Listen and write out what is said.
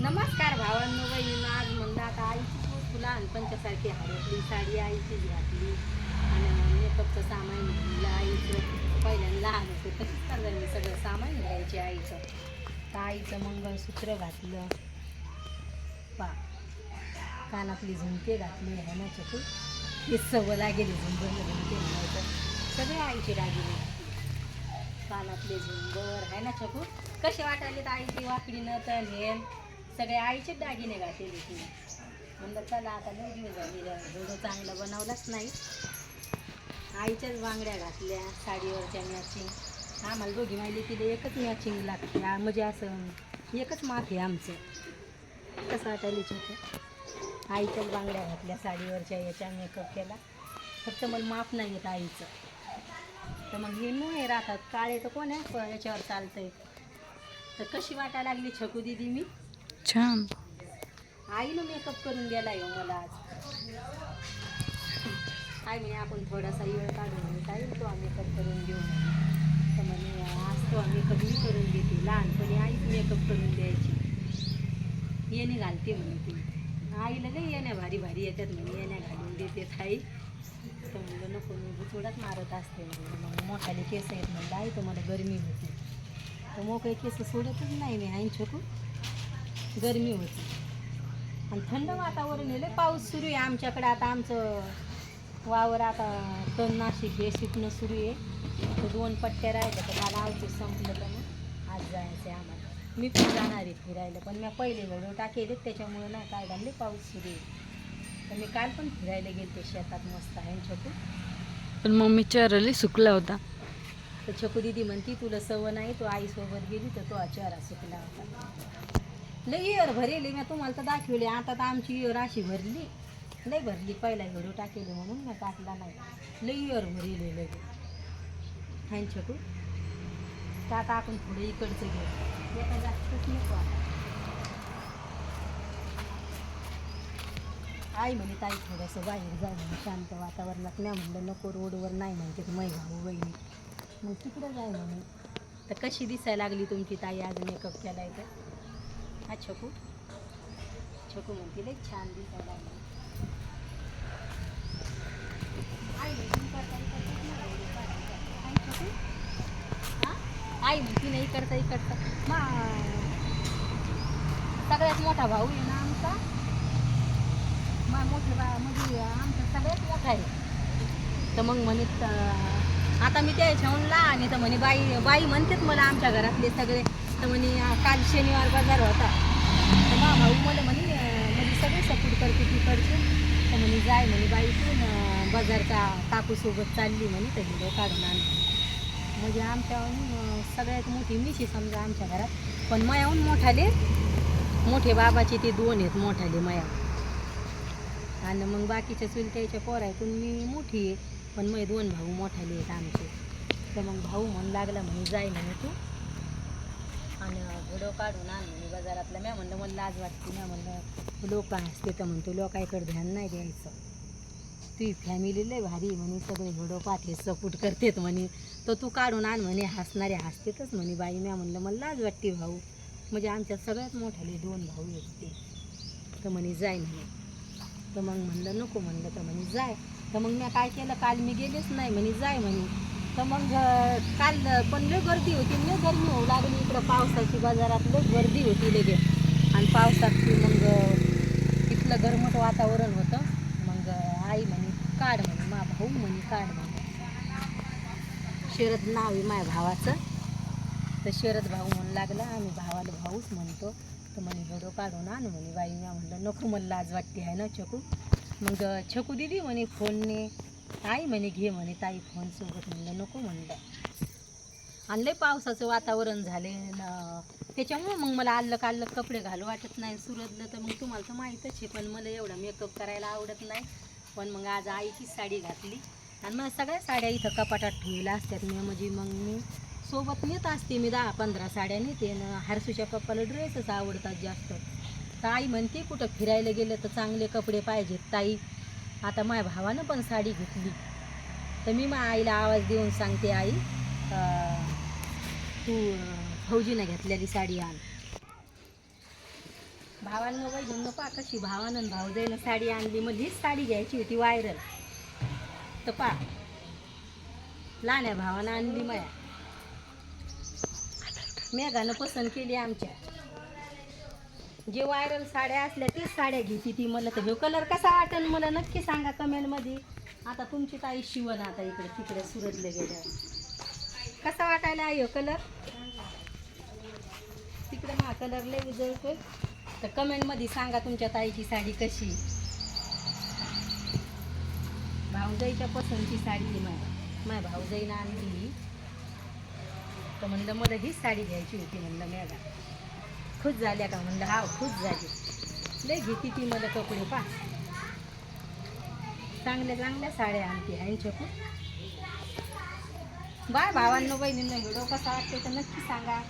नमस्कार भावांनो बहिणींनो आज म्हणलं आता आईची खूप लहानपणच्यासारखी हरवली साडी आईचीच घातली आणि मेकअपचं सामान घेतलं आईचं. पहिल्यांदा लहान होते तशीच चाललं मी सगळं सामान घ्यायचे आईचं. तर आईचं मंगळसूत्र घातलं. पा कानातली झुमके घातली आहे ना चकू हे सवय लागेल झुंबर झुमके म्हणायचं सगळे आईचे दागिने कानातले झुंबर आहे ना चकू कसे वाटायले तर आईची वाकडी न तर नेन सगळे आईचेच दागिने घातलेले तिने. म्हणलं चला आता लई दिवस झाले व्हिडिओ चांगला बनवलाच नाही. आईच्याच बांगड्या घातल्या साडीवरच्या मॅचिंग आम्हाला दोघी माहिती तिला एकच मॅचिंग लागते. म्हणजे असं एकच माप आहे आमचं. कसं वाटायला छोटं आईच्याच बांगड्या घातल्या साडीवरच्या याच्या मेकअप केला. फक्त मला माप नाही येत आईचं. तर मग हे मुळे राहतात. काळे तर कोण आहे? याच्यावर चालतंय. तर कशी वाटायला लागली छकू दिदी मी? छान. आईनं मेकअप करून गेला आहे हो मला आज. काय म्हणे आपण थोडासा वेळ काढून म्हणे काय तो आम्ही मेकअप करून घेऊ तर म्हणे आज तो आम्ही मेकअप मी करून घेते. लहानपणी आईच मेकअप करून द्यायची. येणे घालते म्हणे ती. आईला लई येण्या भारी भारी येतात म्हणे येण्या घालून देते आई तर म्हणलं नको मी थोडाच मारत असते. मग मोठाले केस आहेत म्हणलं आई तर मला गरमी होती. तर मोकळे केस सोडतच नाही मी आईन छोकू. गरमी होती. आणि थंड वातावरण आहे पाऊस सुरू आहे आमच्याकडे. आता आमचं वावर आता तण नाशिक हे शिकणं सुरू आहे. तर दोन पट्ट्या राहिल्या तर मला औषध संपलं तर मग आज जायचं आहे आम्हाला. मी पण जाणार आहे फिरायला पण मी पहिले व्हिडिओ टाकेले त्याच्यामुळे नाही काय लय पाऊस सुरू आहे. तर मी काल पण फिरायला गेलते शेतात मस्त आहे छोटू पण मम्मी चेहरा सुकला होता. तर छकू दिदी म्हणती तुला सवय नाही तू आईसोबत गेली तर तो चेहरा सुकला होता. लई इयर भरेली मी तुम्हाला तर दाखवली आता तर आमची इयर अशी भरली. लई भरली पहिला व्हिडिओ टाकेली म्हणून मी टाकला नाही. लई इयर भरेली लई. हाय छोटू तर आता आपण थोडं इकडचं घेऊ. एका जास्तच नको आई म्हणे ताई थोडंसं बाहेर जाऊ म्हणे शांत वातावरणात नाही म्हणलं नको रोडवर नाही म्हणते तर मै भाऊ बहिणी मग तिकडं जाय म्हणे. तर कशी दिसायला लागली तुमची ताई? आज मेकअप केला आहे तर हा छकू. छकू म्हणते लई छान दिसायला आई आई म्हणती नाही करता इकडचा मा सगळ्यात मोठा भाऊ आहे ना आमचा. मा मोठे बा म्हणजे आमचा सगळ्यात मोठा आहे. तर मग म्हणे आता मी त्या ह्याच्याहून लहान आहे. तर म्हणे बाई बाई म्हणतेच मला आमच्या घरातले सगळे. तर म्हणे काल शनिवार बाजार होता. तर मा भाऊ मला म्हणे म्हणजे सगळे सपोर्ट करते तिकडचे. तर म्हणे जाय म्हणे बाई तू बाजारचा काकूसोबत चालली म्हणे तर हिरो काढून आण. म्हणजे आमच्याहून सगळ्यात मोठी मिशी समजा आमच्या घरात. पण मयाहून मोठाले मोठे बाबाचे ते दोन आहेत मोठाले मया. आणि मग बाकीच्या चुलत्याच्या पोरायतून मी मोठी आहे पण मग दोन भाऊ मोठाले आहेत आमचे. तर मग भाऊ म्हणू लागला म्हणे जाय म्हणे तू. आणि व्हिडिओ काढून आण म्हणे बाजारातला म्या म्हणलं मला लाज वाटते म्या म्हणलं लोक असते तर म्हणतो लोकांकडे ध्यान नाही द्यायचं. तुझी फॅमिली लय भारी म्हणे सगळे व्हिडिओ पाठे सपोर्ट करतेत म्हणे. तर तू काढून आण म्हणे हसणारे हसतेतच म्हणे बाई. म्या म्हणलं मला लाज वाटते भाऊ. म्हणजे आमच्या सगळ्यात मोठ्याले दोन भाऊ आहेत ते. तर म्हणे जाय म्हणे. तर मग म्हणलं नको म्हणलं. तर म्हणे जाय. तर मग मी काय केलं काल मी गेलेच नाही म्हणे जाय म्हणे. तर मग काल पण लय गर्दी होती लय गर्मी होऊ लागली इकडं पावसाची बाजारात लय गर्दी होती लगे. आणि पावसात ती मग तिथलं गरमट वातावरण होतं. मग आई म्हणे काढ म्हणे मा भाऊ म्हणे काढ म्हणे. शरद नाव आहे माझ्या भावाचं. तर शरद भाऊ म्हणू लागला आम्ही भावाला भाऊच म्हणतो. तर म्हणे बरं काढून आण म्हणे बाई. मी म्हणलं नको मला लाज वाटते आहे ना छकू. मग छकू दिदी म्हणे फोनने ताई म्हणे घे म्हणे ताई फोन सोबत म्हणलं नको म्हणलं. आणि लय पावसाचं वातावरण झाले त्याच्यामुळं मग मला आल्लं काल्लं कपडे घालू वाटत नाही. सुरतलं तर मग तुम्हाला तर माहीतच आहे पण मला एवढा मेकअप करायला आवडत नाही. पण मग आज आईचीच साडी घातली. आणि मला सगळ्या साड्या इथं कपाटात ठेवल्या असतात. मी म्हणजे मग मी सोबत नेत असते. मी दहा पंधरा साड्या नेते. न हरसूच्या पप्पाला ड्रेसच आवडतात जास्त. तर आई म्हणते कुठं फिरायला गेलं तर चांगले कपडे पाहिजेत ताई. आता माझ्या भावानं पण साडी घेतली. तर मी मा आईला आवाज देऊन सांगते आई तू भाऊजीनं फौजीनं घेतलेली साडी आण. भावांना घेऊन पा कशी भावानं भाऊजाईनं साडी आणली. मग हीच साडी घ्यायची होती व्हायरल. तर पा लहान्या भावानं आणली माया. मेघानं पसंत केली आमच्या. जे व्हायरल साड्या असल्या तीच साड्या घेते ती मला. तर कलर कसा वाटेल मला नक्की सांगा कमेंटमध्ये आता तुमची ताई शिवण आता इकडे तिकडे सुरतले गेल्यावर. कसा वाटायला आहे कलर तिकडे हा कलर लय उजळतोय. तर कमेंटमध्ये सांगा तुमच्या ताईची साडी कशी. भाऊजाईच्या पसंतची साडी आहे माझ्या माझ्या भाऊजाईनं आणली. तर म्हणलं मला हीच साडी घ्यायची होती म्हणलं मॅडम खुश झाल्या का म्हणलं हा खुश झाली. लय घेते ती मला कपडे पा चांगल्या चांगल्या साड्या आणते ह्यांच्याकडून बाय भावांनो बहिणींना व्हिडिओ कसा वाटते तर नक्की सांगा.